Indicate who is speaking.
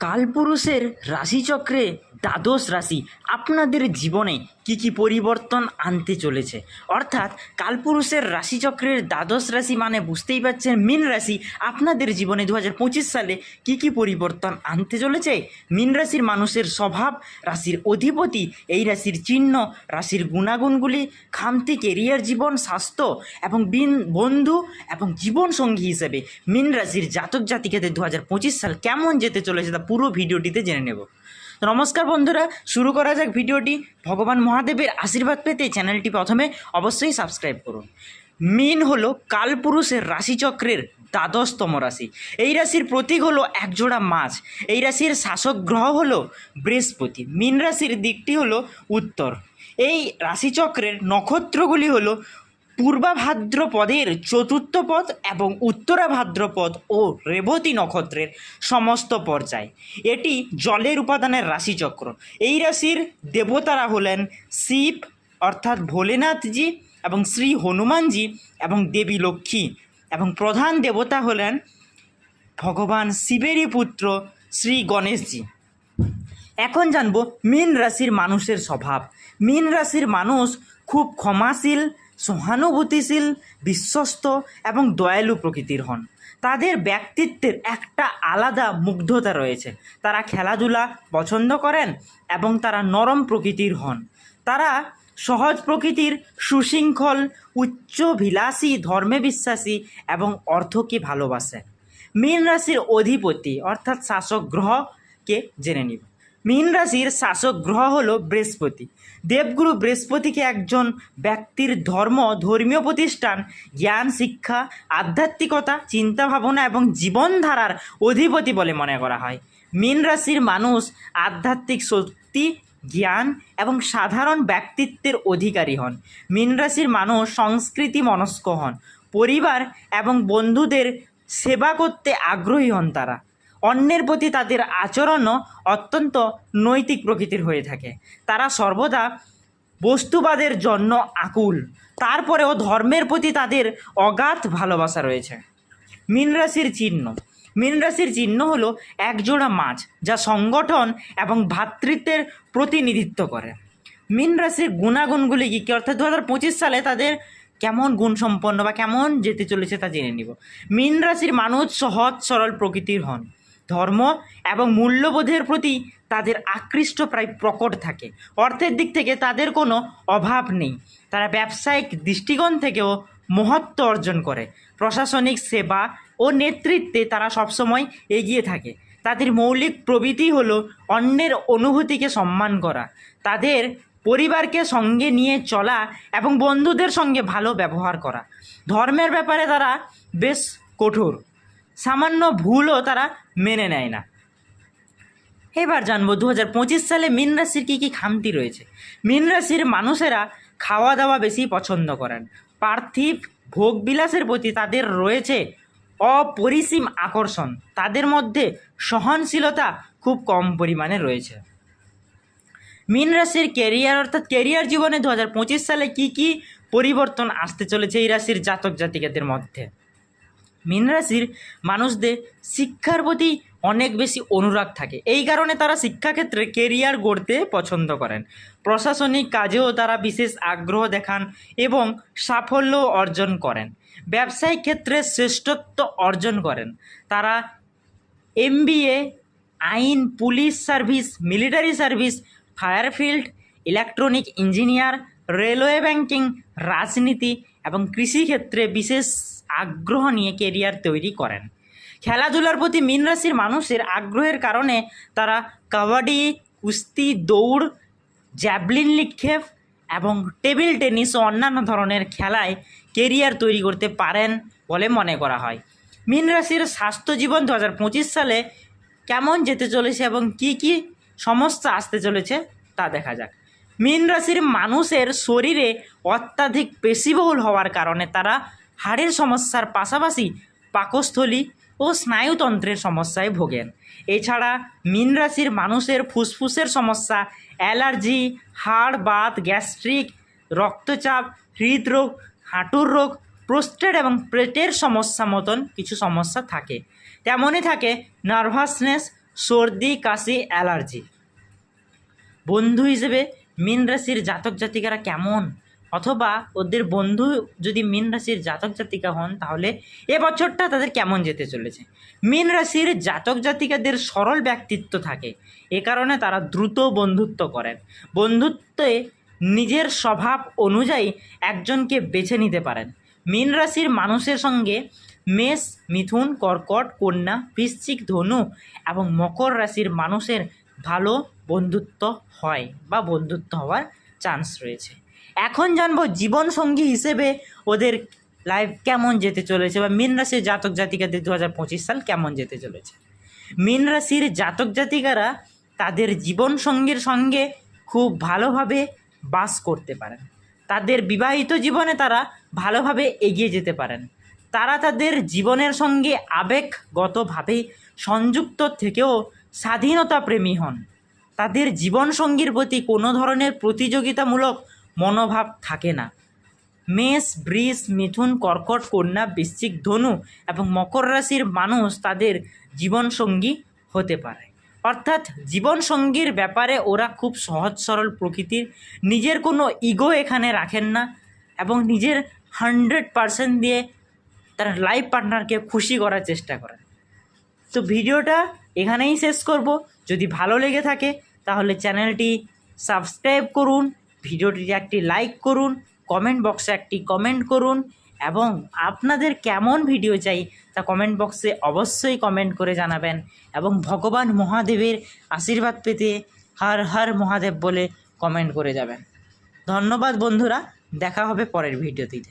Speaker 1: কালপুরুষের রাশিচক্রে দ্বাদশ রাশি আপনাদের জীবনে কি কি পরিবর্তন আনতে চলেছে? অর্থাৎ কালপুরুষের রাশিচক্রের দ্বাদশ রাশি মানে বুঝতেই পারছেন মীন রাশি আপনাদের জীবনে দু হাজার পঁচিশ সালে কি কি পরিবর্তন আনতে চলেছে? মীন রাশির মানুষের স্বভাব, রাশির অধিপতি, এই রাশির চিহ্ন, রাশির গুণাগুণগুলি খামতি কেরিয়ার জীবন, স্বাস্থ্য এবং বিন, বন্ধু এবং জীবনসঙ্গী হিসেবে মীন রাশির জাতক জাতিকাদের দু সাল কেমন যেতে চলেছে তা পুরো ভিডিওটিতে জেনে নেব। নমস্কার বন্ধুরা, শুরু করা যাক ভিডিওটি। ভগবান মহাদেবের আশীর্বাদ পেতে চ্যানেলটি প্রথমে অবশ্যই সাবস্ক্রাইব করুন। মিন হলো কালপুরুষের রাশিচক্রের দ্বাদশতম রাশি। এই রাশির প্রতীক হলো একজোড়া মাছ। এই রাশির শাসক গ্রহ হলো বৃহস্পতি। মিন রাশির দিকটি হলো উত্তর। এই রাশিচক্রের নক্ষত্রগুলি হলো পূর্বাভাদ্রপদের চতুর্থ পদ এবং উত্তরা ভাদ্রপদ ও রেবতী নক্ষত্রের সমস্ত পর্যায়। এটি জলের উপাদানের রাশিচক্র। এই রাশির দেবতারা হলেন শিব, অর্থাৎ ভোলেনাথজি এবং শ্রী হনুমানজি এবং দেবী লক্ষ্মী এবং প্রধান দেবতা হলেন ভগবান শিবেরই পুত্র শ্রী গণেশজি। এখন জানব মীন রাশির মানুষের স্বভাব। মীন রাশির মানুষ খুব ক্ষমাশীল সহানুভূতিশীল, বিশ্বস্ত এবং দয়ালু প্রকৃতির হন। তাদের ব্যক্তিত্বের একটা আলাদা মুগ্ধতা রয়েছে। তারা খেলাধুলা পছন্দ করেন এবং তারা নরম প্রকৃতির হন। তারা সহজ প্রকৃতির সুশৃঙ্খল উচ্চভিলাষী ধর্মে বিশ্বাসী এবং অর্থকে ভালোবাসে মীন রাশির অধিপতি অর্থাৎ শাসক গ্রহকে জেনে নিব। মীন রাশির শাসক গ্রহ হল বৃহস্পতি। দেবগুরু বৃহস্পতিকে একজন ব্যক্তির ধর্ম, ধর্মীয় প্রতিষ্ঠান, জ্ঞান, শিক্ষা, আধ্যাত্মিকতা, চিন্তাভাবনা এবং জীবনধারার অধিপতি বলে মনে করা হয়। মীন রাশির মানুষ আধ্যাত্মিক শক্তি, জ্ঞান এবং সাধারণ ব্যক্তিত্বের অধিকারী হন। মীন রাশির মানুষ সংস্কৃতি মনস্ক হন। পরিবার এবং বন্ধুদের সেবা করতে আগ্রহী হন তারা। অন্যের প্রতি তাদের আচরণও অত্যন্ত নৈতিক প্রকৃতির হয়ে থাকে। তারা সর্বদা বস্তুবাদের জন্য আকুল। তারপরেও ধর্মের প্রতি তাদের অগাধ ভালোবাসা রয়েছে। মীন রাশির চিহ্ন। মীন রাশির চিহ্ন হলো একজোড়া মাছ যা সংগঠন এবং ভ্রাতৃত্বের প্রতিনিধিত্ব করে। মীন রাশির গুণাগুণগুলি কী কী? অর্থাৎ দু হাজার পঁচিশ সালে তাদের কেমন গুণসম্পন্ন বা কেমন যেতে চলেছে তা জেনে নিব। মীন রাশির মানুষ সহজ সরল প্রকৃতির হন। ধর্ম এবং মূল্যবোধের প্রতি তাদের আকৃষ্ট প্রায় প্রকট থাকে। অর্থের দিক থেকে তাদের কোনো অভাব নেই। তারা ব্যবসায়িক দৃষ্টিকোণ থেকেও মহত্ব অর্জন করে। প্রশাসনিক সেবা ও নেতৃত্বে তারা সবসময় এগিয়ে থাকে। তাদের মৌলিক প্রবৃত্তি হলো অন্যের অনুভূতিকে সম্মান করা। তাদের পরিবারকে সঙ্গে নিয়ে চলা এবং বন্ধুদের সঙ্গে ভালো ব্যবহার করা। ধর্মের ব্যাপারে তারা বেশ কঠোর। সামান্য ভুলও তারা মেনে নেয় না। এবার জানব দু হাজার পঁচিশ সালে মীন রাশির কী কী খামতি রয়েছে? মীন রাশির মানুষেরা খাওয়া দাওয়া বেশি পছন্দ করেন। পার্থিব ভোগবিলাসের প্রতি তাদের রয়েছে অপরিসীম আকর্ষণ। তাদের মধ্যে সহনশীলতা খুব কম পরিমাণে রয়েছে। মীন রাশির কেরিয়ার, অর্থাৎ কেরিয়ার জীবনে দু হাজার পঁচিশ সালে কী কী পরিবর্তন আসতে চলেছে এই রাশির জাতক জাতিকাদের মধ্যে? মীন রাশির মানুষদের শিক্ষার প্রতি অনেক বেশি অনুরাগ থাকে। এই কারণে তারা শিক্ষাক্ষেত্রে কেরিয়ার গড়তে পছন্দ করেন। প্রশাসনিক কাজেও তারা বিশেষ আগ্রহ দেখান এবং সাফল্য অর্জন করেন। ব্যবসায়িক ক্ষেত্রে শ্রেষ্ঠত্ব অর্জন করেন। তারা এমবিএ, আইন, police service, military service, fire field, electronic engineer, railway banking, রাজনীতি এবং কৃষিক্ষেত্রে বিশেষ আগ্রহ নিয়ে কেরিয়ার তৈরি করেন। খেলাধুলার প্রতি মীন রাশির মানুষের আগ্রহের কারণে তারা কাবাডি, কুস্তি, দৌড়, জ্যাভলিন নিক্ষেপ এবং টেবিল টেনিস ও অন্যান্য ধরনের খেলায় কেরিয়ার তৈরি করতে পারেন বলে মনে করা হয়। মীন রাশির স্বাস্থ্য জীবন দু হাজার পঁচিশ সালে কেমন যেতে চলেছে এবং কি কি সমস্যা আসতে চলেছে তা দেখা যাক। মীন রাশির মানুষের শরীরে অত্যাধিক পেশিবহুল হওয়ার কারণে তারা হাড়ের সমস্যার পাশাপাশি পাকস্থলী ও স্নায়ুতন্ত্রের সমস্যায় ভোগেন। এছাড়া মীন রাশির মানুষের ফুসফুসের সমস্যা, অ্যালার্জি, হাড়, বাত, গ্যাস্ট্রিক, রক্তচাপ, হৃদরোগ, হাঁটুর রোগ, প্রোস্টেট এবং পেটের সমস্যা মতন কিছু সমস্যা থাকে। তেমনই থাকে নার্ভাসনেস, সর্দি, কাশি, অ্যালার্জি। বন্ধু হিসেবে মীন রাশির জাতক জাতিকারা কেমন? অথবা ওদের বন্ধু যদি মীন রাশির জাতক জাতিকা হন, তাহলে এ বছরটা তাদের কেমন যেতে চলেছে? মীন রাশির জাতক জাতিকাদের সরল ব্যক্তিত্ব থাকে। এ কারণে তারা দ্রুত বন্ধুত্ব করেন। বন্ধুত্বে নিজের স্বভাব অনুযায়ী একজনকে বেছে নিতে পারেন। মীন রাশির মানুষের সঙ্গে মেষ, মিথুন, কর্কট, কন্যা, বৃশ্চিক, ধনু এবং মকর রাশির মানুষের ভালো বন্ধুত্ব হয় বা বন্ধুত্ব হওয়ার চান্স রয়েছে। এখন জানব জীবনসঙ্গী হিসেবে ওদের লাইফ কেমন যেতে চলেছে বা মীন রাশির জাতক জাতিকাদের দু হাজার পঁচিশ সাল কেমন যেতে চলেছে। মীন রাশির জাতক জাতিকারা তাদের জীবনসঙ্গীর সঙ্গে খুব ভালোভাবে বাস করতে পারেন। তাদের বিবাহিত জীবনে তারা ভালোভাবে এগিয়ে যেতে পারেন। তারা তাদের জীবনের সঙ্গে আবেগগতভাবে সংযুক্ত থেকেও স্বাধীনতা প্রেমী হন। তাদের জীবনসঙ্গীর প্রতি কোনো ধরনের প্রতিযোগিতামূলক মনোভাব থাকে না। মেষ, বৃষ, মিথুন, কর্কট, কন্যা, বৃশ্চিক, ধনু এবং মকর রাশির মানুষ তাদের জীবনসঙ্গী হতে পারে। অর্থাৎ জীবনসঙ্গীর ব্যাপারে ওরা খুব সহজ সরল প্রকৃতির। নিজের কোনো ইগো এখানে রাখেন না এবং নিজের হান্ড্রেড পারসেন্ট দিয়ে তার লাইফ পার্টনারকে খুশি করার চেষ্টা করেন। তো ভিডিওটা এখানেই শেষ করব। যদি ভালো লেগে থাকে, তাহলে চ্যানেলটি সাবস্ক্রাইব করুন, ভিডিওটিতে একটি লাইক করুন, কমেন্ট বক্সে একটি কমেন্ট করুন, এবং আপনাদের কেমন ভিডিও চাই তা কমেন্ট বক্সে অবশ্যই কমেন্ট করে জানাবেন, এবং ভগবান মহাদেবের আশীর্বাদ পেতে হর হর মহাদেব বলে কমেন্ট করে যাবেন। ধন্যবাদ বন্ধুরা, দেখা হবে পরের ভিডিওটিতে।